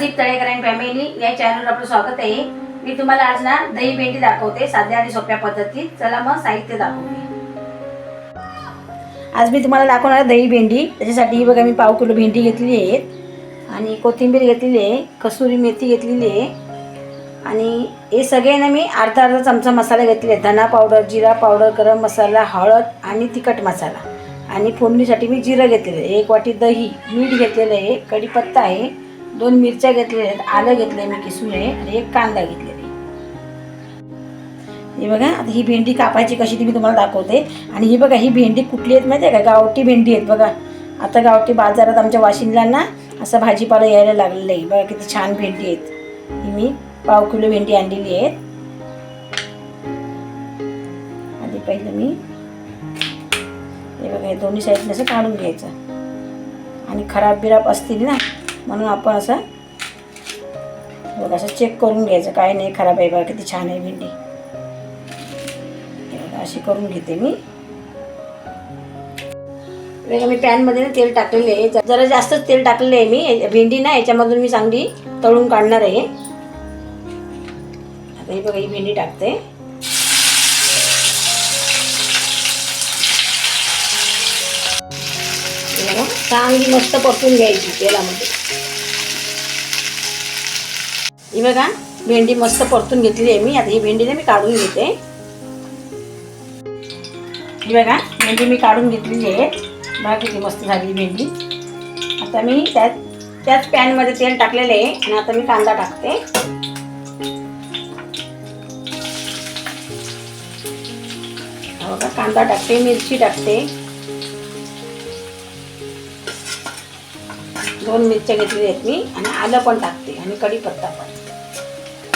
नमस्कार Pradeep Talekar and family या चॅनलवर आपलं स्वागत आहे. मी तुम्हाला आज ना दही भेंडी दाखवते साध्या आणि सोप्या पद्धतीत. चला मग साहित्य दाखवते आज मी तुम्हाला दाखवणार दही भेंडी. त्याच्यासाठी बघा मी पाव किलो भेंडी घेतलेली आहेत. आणि कोथिंबीर घेतलेली आहे कसुरी मेथी घेतलेली आहे. आणि हे सगळे ना मी अर्धा अर्धा चमचा मसाला घेतले आहेत. धना पावडर जिरा पावडर गरम मसाला हळद आणि तिखट मसाला. आणि फोडणीसाठी मी जिरं घेतलेलं आहे. एक वाटी दही मीठ घेतलेलं आहे. कढीपत्ता आहे. दोन मिरच्या घेतलेल्या आहेत आलं घेतलं आहे मी किसून आहे आणि एक कांदा घेतलेला आहे हे बघा आता ही भेंडी कापायची कशी ती मी तुम्हाला दाखवते. आणि ही बघा ही भेंडी कुठली आहेत माहिती आहे का? गावठी भेंडी आहेत बघा. आता गावठी बाजारात आमच्या वाशिंदला ना असं भाजीपाला यायला लागलेलं आहे. बघा किती छान भेंडी आहेत. ही मी पाव किलो भेंडी आणलेली आहेत. आधी पहिलं मी हे बघा हे दोन्ही साईडने असं काढून घ्यायचं. आणि खराब बिराब असतील ना म्हणून आपण असं बघा असं चेक करून घ्यायचं. काय नाही खराब आहे बघा किती छान आहे भेंडी. अशी करून घेते मी. बघा मी पॅनमध्ये ना तेल टाकलेले आहे. जरा जास्तच तेल टाकलेलं आहे मी. भेंडी ना याच्यामधून मी चांगली तळून काढणार आहे. आता ही बघा ही भेंडी टाकते. चांगली मस्त परतून घ्यायची तेलामध्ये. ही बघा भेंडी मस्त परतून घेतली आहे मी. आता ही भेंडीने मी काढून घेते. ही बघा भेंडी मी काढून घेतलेली आहे. बघा किती मस्त झाली भेंडी. आता मी त्यात त्याच पॅनमध्ये तेल टाकलेलं आहे आणि आता मी कांदा टाकते. बघा कांदा टाकते मिरची टाकते. दोन मिरच्या घेतलेल्या आहेत मी आणि आलं पण टाकते आणि कढीपत्ता पण.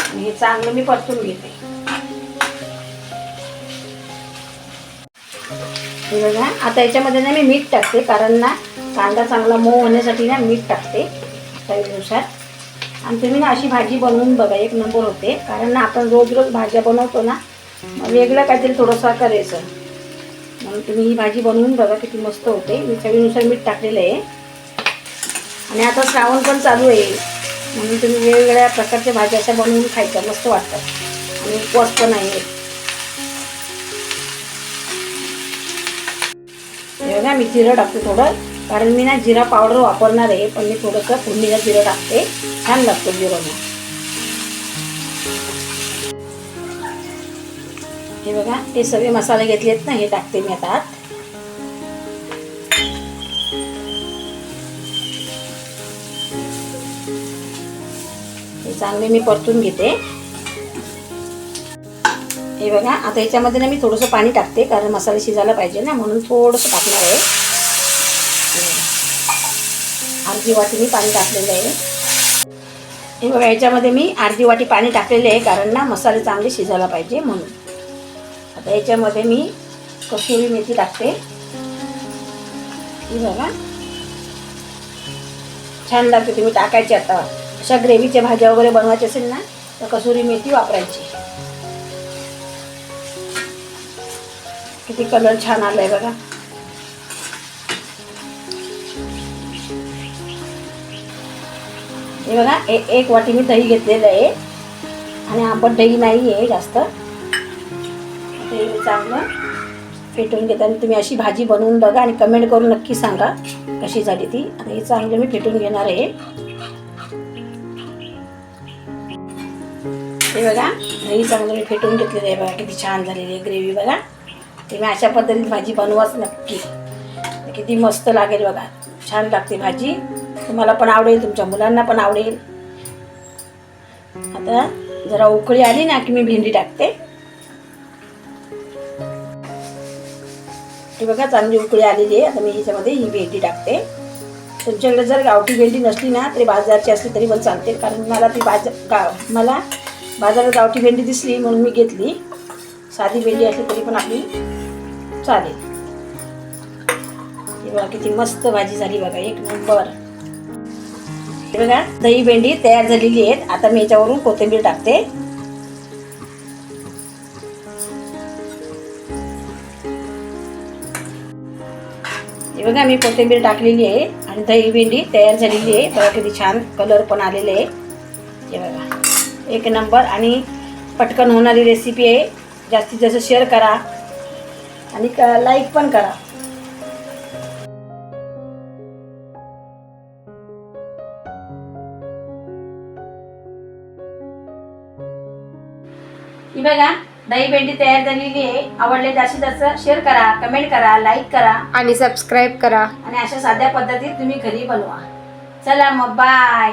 आणि हे चांगलं मी परतून घेते. बघा आता याच्यामध्ये ना मी मीठ टाकते कारण ना कांदा चांगला मऊ होण्यासाठी ना मीठ टाकते चवीनुसार. आणि तुम्ही ना अशी भाजी बनवून बघा एक नंबर होते. कारण ना आपण रोज रोज भाज्या बनवतो ना वेगळं काहीतरी थोडंसं करायचं. म्हणून तुम्ही ही भाजी बनवून बघा किती मस्त होते. मी चवीनुसार मीठ टाकलेलं आहे. आणि आता श्रावण पण चालू आहे. म्हणून तुम्ही वेगवेगळ्या प्रकारच्या भाज्या अशा बनवून खायच्या मस्त वाटतात. आणि उपवास पण आहे. हे बघा मी जिरं टाकते थोडं कारण मी ना जिरा पावडर वापरणार आहे पण मी थोडंसं फोडणीला जिरं टाकते. छान लागतो जिरं. हे बघा हे सगळे मसाले घेतलेत ना हे टाकते मी आता आत. चांगले मी परतून घेते. हे बघा आता याच्यामध्ये ना मी थोडंसं पाणी टाकते कारण मसाले शिजायला पाहिजे ना म्हणून थोडंसं टाकणार आहे. अर्धी वाटी मी पाणी टाकलेलं आहे. हे बघा याच्यामध्ये मी अर्धी वाटी पाणी टाकलेले आहे कारण ना मसाले चांगले शिजायला पाहिजे म्हणून. आता याच्यामध्ये मी कसुरी मेथी टाकते. हे बघा. छान लागते तुम्ही टाकायची आता. अशा ग्रेव्हीच्या भाज्या वगैरे बनवायच्या असेल ना तर कसुरी मेथी वापरायची. किती कलर छान आलाय बघा. हे बघा ए एक वाटी मी दही घेतलेलं आहे. आणि आंबट दही नाही आहे जास्त. दही मी चांगलं फेटून घेते. आणि तुम्ही अशी भाजी बनवून बघा आणि कमेंट करून नक्की सांगा कशी झाली ती. आता हे चांगलं मी फेटून घेणार आहे. हे बघा दही चांगलं मी फेटून घेतलेलं आहे बघा किती छान झालेली आहे ग्रेव्ही बघा. ते मी अशा पद्धतीत भाजी बनवाच नक्की. किती मस्त लागेल बघा. छान लागते भाजी. तुम्हाला पण आवडेल तुमच्या मुलांना पण आवडेल. आता जरा उकळी आली ना की मी भेंडी टाकते. ती बघा चांगली उकळी आलेली आहे. आता मी ह्याच्यामध्ये ही भेंडी टाकते. तुमच्याकडे जर गावठी भेंडी नसली ना तरी बाजारची असली तरी पण चालते. कारण मला ती बाजार गा मला बाजारात गावठी भेंडी दिसली म्हणून मी घेतली. साधी भेंडी असली तरी पण आपली चालेल. हे बघा किती मस्त भाजी झाली बघा एक नंबर. हे बघा दही भेंडी तयार झालेली आहेत. आता मी याच्यावरून कोथिंबीर टाकते. हे बघा मी कोथिंबीर टाकलेली आहे आणि दही भेंडी तयार झालेली आहे. बघा किती छान कलर पण आलेले आहे. हे बघा. एक नंबर आणि पटकन होणारी रेसिपी आहे. जास्तीत जास्त शेअर करा आणि लाईक पण करा. ही बघा दही भेंडी तयार झालेली आहे. आवडले जास्तीत जास्त शेअर करा कमेंट करा लाईक करा. आणि सबस्क्राईब करा. आणि अशा साध्या पद्धतीत तुम्ही घरी बनवा. चला मग बाय